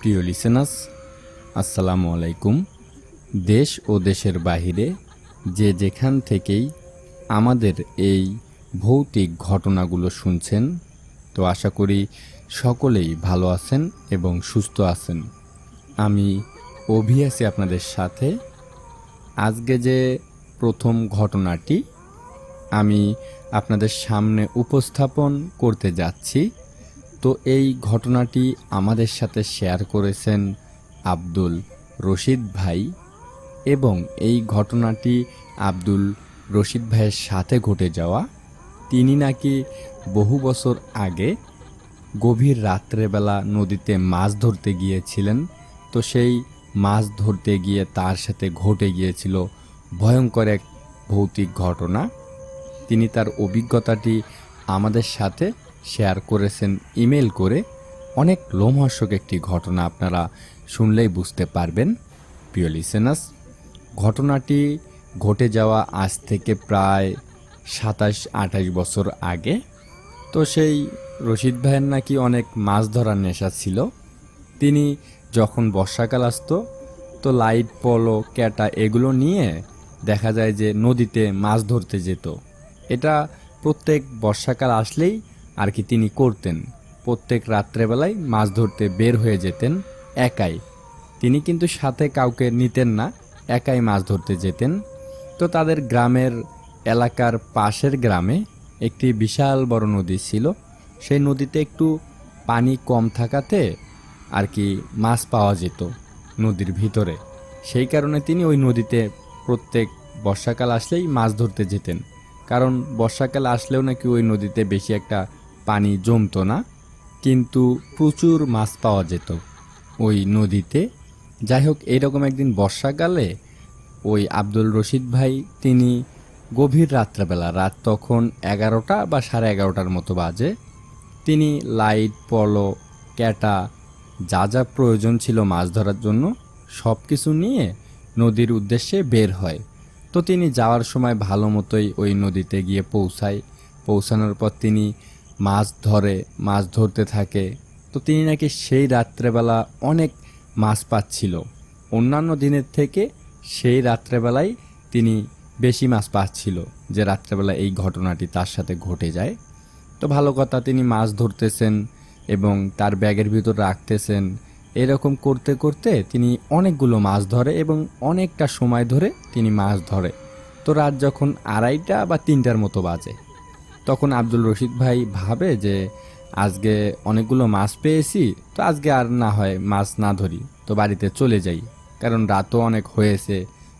প্রিয় লিসেনাস আসসালামু আলাইকুম। দেশ ও দেশের বাহিরে যে যেখান থেকেই আমাদের এই ভৌতিক ঘটনাগুলো শুনছেন, তো আশা করি সকলেই ভালো আছেন এবং সুস্থ আছেন। আমি অভি আছি আপনাদের সাথে। আজকে যে প্রথম ঘটনাটি, আমি আপনাদের সামনে উপস্থাপন করতে যাচ্ছি তো এই ঘটনাটি আমাদের সাথে শেয়ার করেছেন আব্দুল রশিদ ভাই এবং এই ঘটনাটি আব্দুল রশিদ ভাইয়ের সাথে ঘটে যাওয়া। তিনি নাকি বহু বছর আগে গভীর রাত্রেবেলা নদীতে মাছ ধরতে গিয়েছিলেন, তো সেই মাছ ধরতে গিয়ে তার সাথে ঘটে গিয়েছিল ভয়ঙ্কর এক ভৌতিক ঘটনা। তিনি তার অভিজ্ঞতাটি আমাদের সাথে শেয়ার করেছেন ইমেল করে অনেক লোমহর্ষক একটি ঘটনা আপনারা শুনলেই বুঝতে পারবেন। প্রিয় লিসেনাস ঘটনাটি ঘটে যাওয়া আজ থেকে প্রায় সাতাশ, আঠাশ বছর আগে। তো সেই রশিদ ভাইয়ের নাকি অনেক মাছ ধরার নেশা ছিল। তিনি যখন বর্ষাকাল আসতো, তো লাইট পলো, ক্যাটা এগুলো নিয়ে দেখা যায় যে নদীতে মাছ ধরতে যেত। এটা প্রত্যেক বর্ষাকাল আসলেই আর কি তিনি করতেন। প্রত্যেক রাত্রেবেলায় মাছ ধরতে বের হয়ে যেতেন, একাই। তিনি কিন্তু সাথে কাউকে নিতেন না, একাই মাছ ধরতে যেতেন। তো তাদের গ্রামের এলাকার পাশের গ্রামে একটি বিশাল বড় নদী ছিল। সেই নদীতে একটু পানি কম থাকাতে আর কি মাছ পাওয়া যেত নদীর ভিতরে। সেই কারণে তিনি ওই নদীতে প্রত্যেক বর্ষাকাল আসলেই মাছ ধরতে যেতেন। কারণ বর্ষাকাল আসলেও নাকি ওই নদীতে বেশি একটা পানি জমতো না, কিন্তু প্রচুর মাছ পাওয়া যেত ওই নদীতে। যাই হোক এইরকম একদিন বর্ষাকালে ওই আব্দুল রশিদ ভাই, তিনি গভীর রাত্রেবেলা, রাত তখন এগারোটা বা সাড়ে এগারোটার মতো বাজে, তিনি লাইট, পলো, ক্যাটা, যা যা প্রয়োজন ছিল মাছ ধরার জন্য সব কিছু নিয়ে নদীর উদ্দেশ্যে বের হয়। তো তিনি যাওয়ার সময় ভালো মতোই ওই নদীতে গিয়ে পৌঁছায়। পৌঁছানোর পর তিনি মাছ ধরে, মাছ ধরতে থাকে। তো তিনি নাকি সেই রাত্রেবেলা অনেক মাছ পাচ্ছিল। অন্যান্য দিনের থেকে সেই রাত্রেবেলায় তিনি বেশি মাছ পাচ্ছিল যে রাত্রেবেলা এই ঘটনাটি তার সাথে ঘটে যায়। তো ভালো কথা, তিনি মাছ ধরতেছেন এবং তার ব্যাগের ভিতর রাখতেছেন। এরকম করতে করতে তিনি অনেকগুলো মাছ ধরে এবং অনেকটা সময় ধরে তিনি মাছ ধরে। তো রাত যখন আড়াইটা বা তিনটার মতো বাজে। তখন আব্দুল রশিদ ভাই ভাবে যে, আজকে অনেকগুলো মাছ পেয়েছি, তো আজকে আর না হয় মাছ না ধরি, তো বাড়িতে চলে যাই। কারণ রাতও অনেক হয়েছে,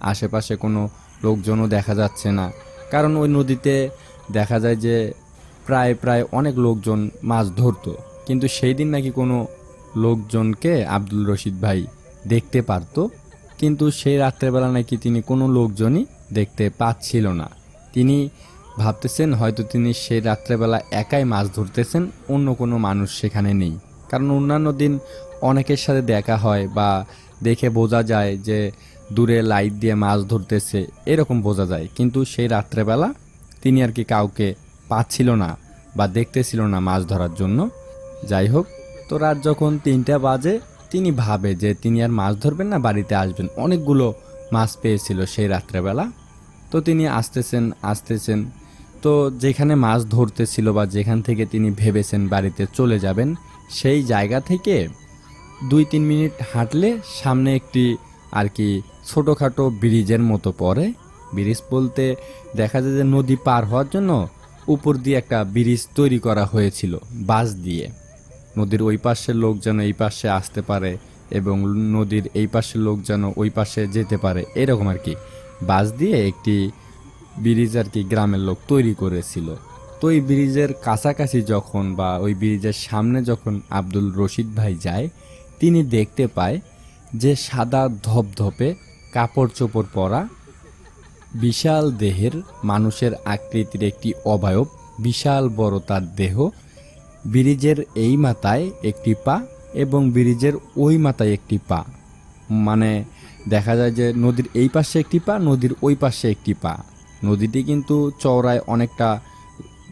আশেপাশে কোনো লোকজনও দেখা যাচ্ছে না। কারণ ওই নদীতে দেখা যায় যে, প্রায় প্রায় অনেক লোকজন মাছ ধরতো। কিন্তু সেই দিন নাকি কোনো লোকজনকে আব্দুল রশিদ ভাই দেখতে পারতো, কিন্তু সেই রাত্রেবেলা নাকি তিনি কোনো লোকজনই দেখতে পাচ্ছিল না। তিনি ভাবতেছেন হয়তো তিনি সেই রাত্রেবেলা একাই মাছ ধরতেছেন, অন্য কোনো মানুষ সেখানে নেই। কারণ অন্যান্য দিন অনেকের সাথে দেখা হয় বা দেখে বোঝা যায় যে দূরে লাইট দিয়ে মাছ ধরতেছে, এরকম বোঝা যায়। কিন্তু সেই রাত্রেবেলা তিনি আর কি কাউকে পাচ্ছিল না বা দেখতেছিল না মাছ ধরার জন্য। যাই হোক, তো রাত যখন তিনটা বাজে, তিনি ভাবে যে তিনি আর মাছ ধরবেন না, বাড়িতে আসবেন। অনেকগুলো মাছ পেয়েছিল সেই রাত্রেবেলা। তো তিনি আসতেছেন আসতেছেন। তো যেখানে মাছ ধরতেছিল বা যেখান থেকে তিনি ভেবেছেন বাড়িতে চলে যাবেন, সেই জায়গা থেকে দুই তিন মিনিট হাঁটলে সামনে একটি আর কি ছোটোখাটো ব্রিজের মতো পড়ে। ব্রিজ বলতে দেখা যায় যে নদী পার হওয়ার জন্য উপর দিয়ে একটা ব্রিজ তৈরি করা হয়েছিল বাঁশ দিয়ে। নদীর ওই পাশের লোক যেন এই পাশে আসতে পারে এবং নদীর এই পাশের লোক যেন ওই পাশে যেতে পারে, এরকম আর কি। বাস দিয়ে একটি ব্রিজ আর কি গ্রামের লোক তৈরি করেছিল। তো ওই ব্রিজের কাছাকাছি যখন বা ওই ব্রিজের সামনে যখন আব্দুল রশিদ ভাই যায়, তিনি দেখতে পায় যে সাদা ধপধপে কাপড় চোপড় পরা বিশাল দেহের মানুষের আকৃতির একটি অবয়ব, বিশাল বড় তার দেহ, ব্রিজের এই মাথায় একটি পা এবং ব্রিজের ওই মাথায় একটি পা। মানে দেখা যায় যে নদীর এই পাশে একটি পা, নদীর ওই পাশে একটি পা। নদীটি কিন্তু চওড়ায় অনেকটা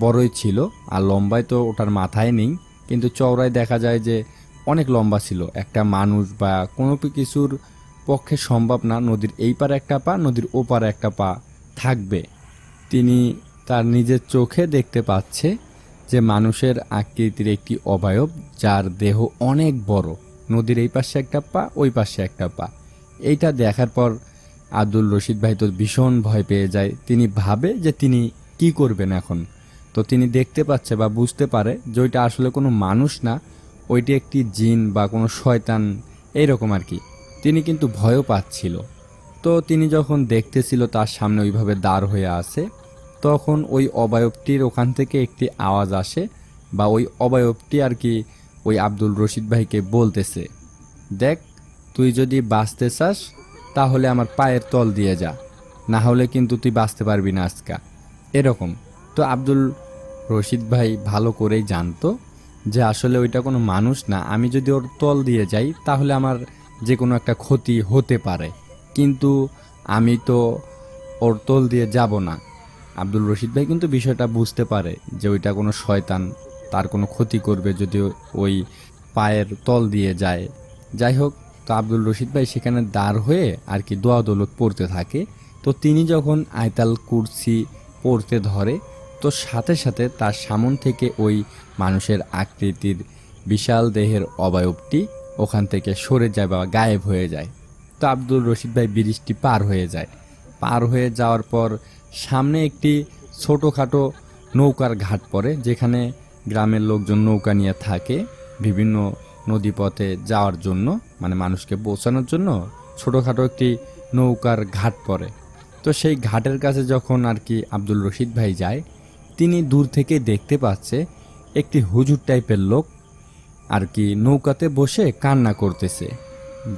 বড়ই ছিল, আর লম্বায় তো ওটার মাথায় নেই। কিন্তু চওড়ায় দেখা যায় যে অনেক লম্বা ছিল। একটা মানুষ বা কোনো কিছুর পক্ষে সম্ভব না, নদীর এই পারে একটা পা, নদীর ওপারে একটা পা থাকবে। তিনি তার নিজের চোখে দেখতে পাচ্ছে যে মানুষের আকৃতির একটি অবয়ব, যার দেহ অনেক বড়। নদীর এই পাশে একটা পা, ওই পাশে একটা পা। এইটা দেখার পর আব্দুল রশিদ ভাই তো ভীষণ ভয় পেয়ে যায়। তিনি ভাবে যে তিনি কি করবেন এখন। তো তিনি দেখতে পাচ্ছে বা বুঝতে পারে যে ওইটা আসলে কোনো মানুষ না, ওইটি একটি জিন বা কোনো শয়তান, এইরকম আর কি। তিনি কিন্তু ভয়ও পাচ্ছিল। তো তিনি যখন দেখতেছিল তার সামনে ওইভাবে দাঁড় হয়ে আছে, তখন ওই অবয়বটির ওখান থেকে একটি আওয়াজ আসে বা ওই অবয়বটি আর কি ওই আব্দুল রশিদ ভাইকে বলতেছে, দেখ, তুই যদি বাঁচতে চাস তাহলে আমার পায়ের তল দিয়ে যা। না হলে কিন্তু তুই বাঁচতে পারবি না আজকা। এরকম। তো আব্দুল রশিদ ভাই ভালো করেই জানতো যে আসলে ওইটা কোনো মানুষ না। আমি যদি ওর তল দিয়ে যাই, তাহলে আমার যে কোনো একটা ক্ষতি হতে পারে। কিন্তু আমি তো ওর তল দিয়ে যাব না। আব্দুল রশিদ ভাই কিন্তু বিষয়টা বুঝতে পারে যে ওইটা কোনো শয়তান, তার কোনো ক্ষতি করবে যদি ওই পায়ের তল দিয়ে যায়। যাই হোক তো আব্দুল রশিদ ভাই সেখানে দাঁড় হয়ে আর কি দোয়া দৌলত পড়তে থাকে। তো তিনি যখন আয়তাল কুরসি পড়তে ধরে, তো সাথে সাথে তার সামন থেকে ওই মানুষের আকৃতির বিশাল দেহের অবয়বটি ওখান থেকে সরে যায় বা গায়েব হয়ে যায়। তো আব্দুল রশিদ ভাই ব্রিজটি পার হয়ে যায়। পার হয়ে যাওয়ার পর সামনে একটি ছোটোখাটো নৌকার ঘাট পড়ে, যেখানে গ্রামের লোকজন নৌকা নিয়ে থাকে, বিভিন্ন নদীপথে যাওয়ার জন্য মানে মানুষকে পৌঁছানোর জন্য ছোটোখাটো একটি নৌকার ঘাট পড়ে। তো সেই ঘাটের কাছে যখন আর কি আব্দুল রশিদ ভাই যায়, তিনি দূর থেকে দেখতে পাচ্ছে একটি হুজুর টাইপের লোক আর কি নৌকাতে বসে কান্না করতেছে।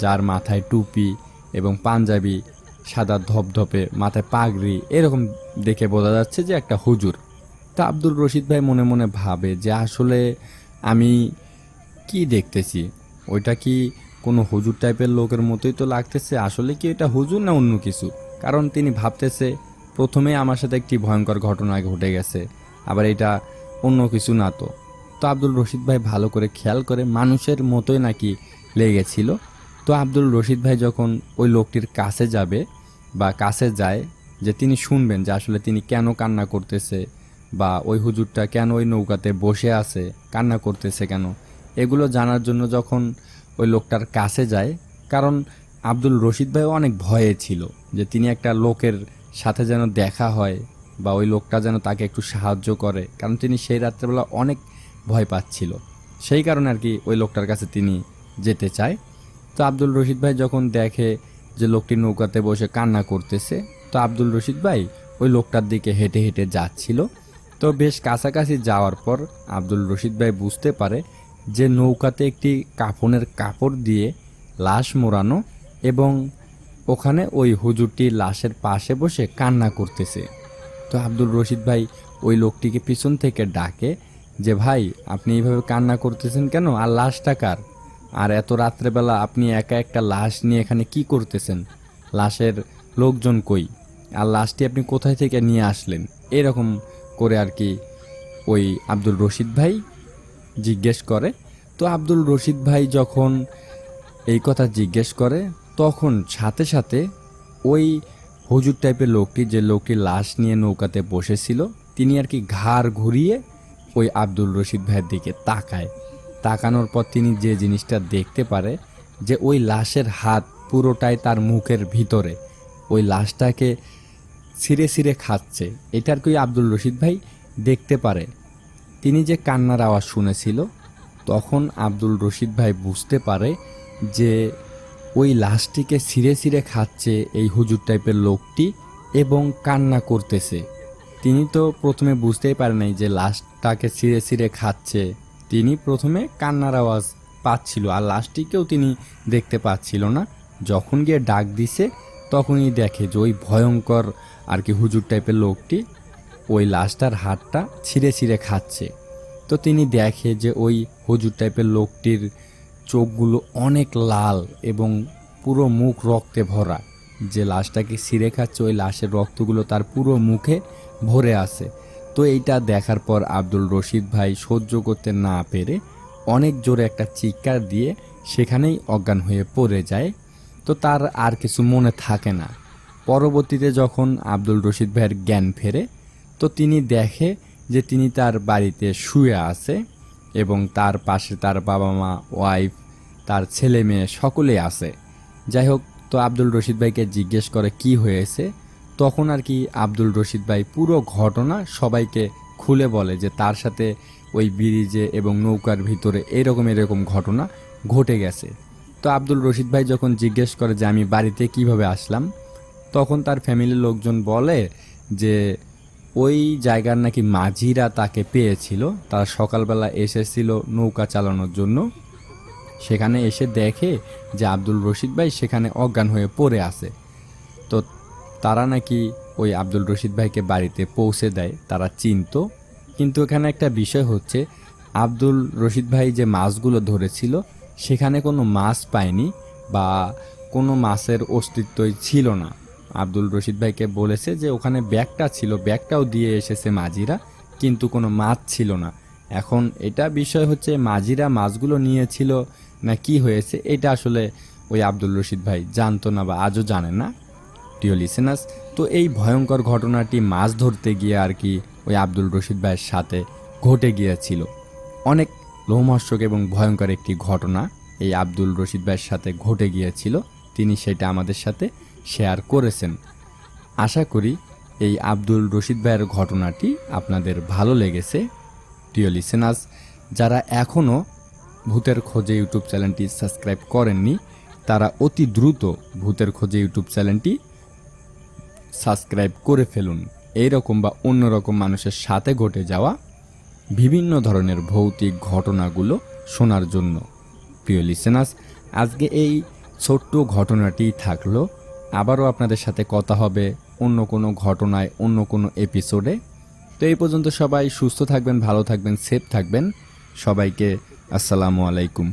যার মাথায় টুপি এবং পাঞ্জাবি সাদা ধপধপে, মাথায় পাগড়ি, এরকম দেখে বোঝা যাচ্ছে যে একটা হুজুর। তা আব্দুল রশিদ ভাই মনে মনে ভাবে যে আসলে আমি কি দেখতেছি? ওইটা কি কোনো হুজুর টাইপের লোকের মতোই তো লাগতেছে? আসলে কি এটা হুজুর না অন্য কিছু? কারণ তিনি ভাবতেছে, প্রথমে আমার সাথে একটি ভয়ঙ্কর ঘটনা ঘটে গেছে, আবার এটা অন্য কিছু না তো। তো আব্দুল রশিদ ভাই ভালো করে খেয়াল করে মানুষের মতোই নাকি লেগেছিল। তো আব্দুল রশিদ ভাই যখন ওই লোকটির কাছে যাবে বা কাছে যায়, যে তিনি শুনবেন যে আসলে তিনি কেন কান্না করতেছে বা ওই হুজুরটা কেন ওই নৌকাতে বসে আছে, কান্না করতেছে কেন এগুলো জানার জন্য যখন ওই লোকটার কাছে যায়, কারণ আব্দুল রশিদ ভাইও অনেক ভয়ে ছিল যে তিনি একটা লোকের সাথে যেন দেখা হয় বা ওই লোকটা যেন তাকে একটু সাহায্য করে, কারণ তিনি সেই রাত্রেবেলা অনেক ভয় পাচ্ছিল। সেই কারণে আর কি ওই লোকটার কাছে তিনি যেতে চায়। তো আব্দুল রশিদ ভাই যখন দেখে যে লোকটি নৌকাতে বসে কান্না করতেছে, তো আব্দুল রশিদ ভাই ওই লোকটার দিকে হেঁটে হেঁটে যাচ্ছিল। তো বেশ কাছাকাছি যাওয়ার পর আব্দুল রশিদ ভাই বুঝতে পারে যে নৌকাতে একটি কাফনের কাপড় দিয়ে লাশ মোড়ানো এবং ওখানে ওই হুজুরটি লাশের পাশে বসে কান্না করতেছে। তো আব্দুল রশিদ ভাই ওই লোকটিকে পিছন থেকে ডাকে যে, ভাই, আপনি এইভাবে কান্না করতেছেন কেন? আর লাশটা কার? আর এত রাত্রেবেলা আপনি একা একটা লাশ নিয়ে এখানে কি করতেছেন? লাশের লোকজন কই? আর লাশটি আপনি কোথায় থেকে নিয়ে আসলেন? এরকম করে আর কি ওই আব্দুল রশিদ ভাই জিজ্ঞেস করে। তো আব্দুল রশিদ ভাই যখন এই কথা জিজ্ঞেস করে, তখন সাথে সাথে ওই হুজুর টাইপের লোকটি, যে লোকটি লাশ নিয়ে নৌকাতে বসেছিল, তিনি আর কি ঘাড় ঘুরিয়ে ওই আব্দুল রশিদ ভাইয়ের দিকে তাকায়। তাকানোর পর তিনি যে জিনিসটা দেখতে পারে, যে ওই লাশের হাত পুরোটাই তার মুখের ভিতরে, ওই লাশটাকে ছিঁড়ে ছিঁড়ে খাচ্ছে। এটার কি আব্দুল রশিদ ভাই দেখতে পারে। তিনি যে কান্নার আওয়াজ শুনেছিল, তখন আব্দুল রশিদ ভাই বুঝতে পারে যে ওই লাশটিকে ছিঁড়ে ছিঁড়ে খাচ্ছে এই হুজুর টাইপের লোকটি এবং কান্না করতেছে। তিনি তো প্রথমে বুঝতেই পারে নাই যে লাশটাকে ছিঁড়ে ছিঁড়ে খাচ্ছে। তিনি প্রথমে কান্নার আওয়াজ পাচ্ছিল, আর লাশটিকেও তিনি দেখতে পাচ্ছিল না। যখন গিয়ে ডাক দিছে, তখনই দেখে যে ওই ভয়ঙ্কর আর কি হুজুর টাইপের লোকটি ওই লাশটার হাতটা ছিঁড়ে ছিঁড়ে খাচ্ছে। তো তিনি দেখে যে ওই হুজুর টাইপের লোকটির চোখগুলো অনেক লাল এবং পুরো মুখ রক্তে ভরা। যে লাশটাকে ছিঁড়ে খাচ্ছে, ওই লাশের রক্তগুলো তার পুরো মুখে ভরে আছে। তো এইটা দেখার পর আব্দুল রশিদ ভাই সহ্য করতে না পেরে অনেক জোরে একটা চিৎকার দিয়ে সেখানেই অজ্ঞান হয়ে পড়ে যায়। তো তার আর কিছু মনে থাকে না। পরবর্তীতে যখন আব্দুল রশিদ ভাইয়ের জ্ঞান ফেরে তো তিনি দেখে যে তিনি তার বাড়িতে শুয়ে আছে এবং তার পাশে তার বাবা মা ওয়াইফ তার ছেলে মেয়ে সকলেই আছে। যাই হোক, তো আব্দুল রশিদ ভাইকে জিজ্ঞেস করে কি হয়েছে, তখন আর কি আব্দুল রশিদ ভাই পুরো ঘটনা সবাইকে খুলে বলে যে তার সাথে ওই ব্রিজে এবং নৌকার ভিতরে এরকম এরকম ঘটনা ঘটে গেছে। তো আব্দুল রশিদ ভাই যখন জিজ্ঞেস করে যে আমি বাড়িতে কীভাবে আসলাম, তখন তার ফ্যামিলির লোকজন বলে যে ওই জায়গার নাকি মাঝিরা তাকে পেয়েছিল। তারা সকালবেলা এসেছিল নৌকা চালানোর জন্য। সেখানে এসে দেখে যে আব্দুল রশিদ ভাই সেখানে অজ্ঞান হয়ে পড়ে আছে। তো তারা নাকি ওই আব্দুল রশিদ ভাইকে বাড়িতে পৌঁছে দেয়, তারা চিনতো। কিন্তু এখানে একটা বিষয় হচ্ছে, আব্দুল রশিদ ভাই যে মাছগুলো ধরেছিল, সেখানে কোনো মাছ পায়নি বা কোনো মাছের অস্তিত্বই ছিল না। আব্দুল রশিদ ভাইকে বলেছে যে ওখানে ব্যাগটা ছিল, ব্যাগটাও দিয়ে এসেছে মাঝিরা, কিন্তু কোনো মাছ ছিল না। এখন এটা বিষয় হচ্ছে মাঝিরা মাছগুলো নিয়েছিল না কি হয়েছে, এটা আসলে ওই আব্দুল রশিদ ভাই জানতো না বা আজও জানে না। প্রিয় লিসেনাস তো এই ভয়ঙ্কর ঘটনাটি মাছ ধরতে গিয়ে আর কি ওই আব্দুল রশিদ ভাইয়ের সাথে ঘটে গিয়েছিল। অনেক লোমহর্ষক এবং ভয়ঙ্কর একটি ঘটনা এই আব্দুল রশিদ ভাইয়ের সাথে ঘটে গিয়েছিল। তিনি সেটা আমাদের সাথে শেয়ার করেছেন। আশা করি এই আব্দুল রশিদ ভাইয়ের ঘটনাটি আপনাদের ভালো লেগেছে। প্রিয় লিসেনাস যারা এখনও ভূতের খোঁজে ইউটিউব চ্যানেলটি সাবস্ক্রাইব করেননি, তারা অতি দ্রুত ভূতের খোঁজে ইউটিউব চ্যানেলটি সাবস্ক্রাইব করে ফেলুন। এইরকম বা অন্যরকম মানুষের সাথে ঘটে যাওয়া বিভিন্ন ধরনের ভৌতিক ঘটনাগুলো শোনার জন্য। প্রিয় লিসেনাস আজকে এই ছোট্ট ঘটনাটি থাকল। আবারও আপনাদের সাথে কথা হবে অন্য কোনো ঘটনায়, অন্য কোনো এপিসোডে তো এই পর্যন্ত সবাই সুস্থ থাকবেন, ভালো থাকবেন সেফ থাকবেন। সবাইকে আসসালামু আলাইকুম।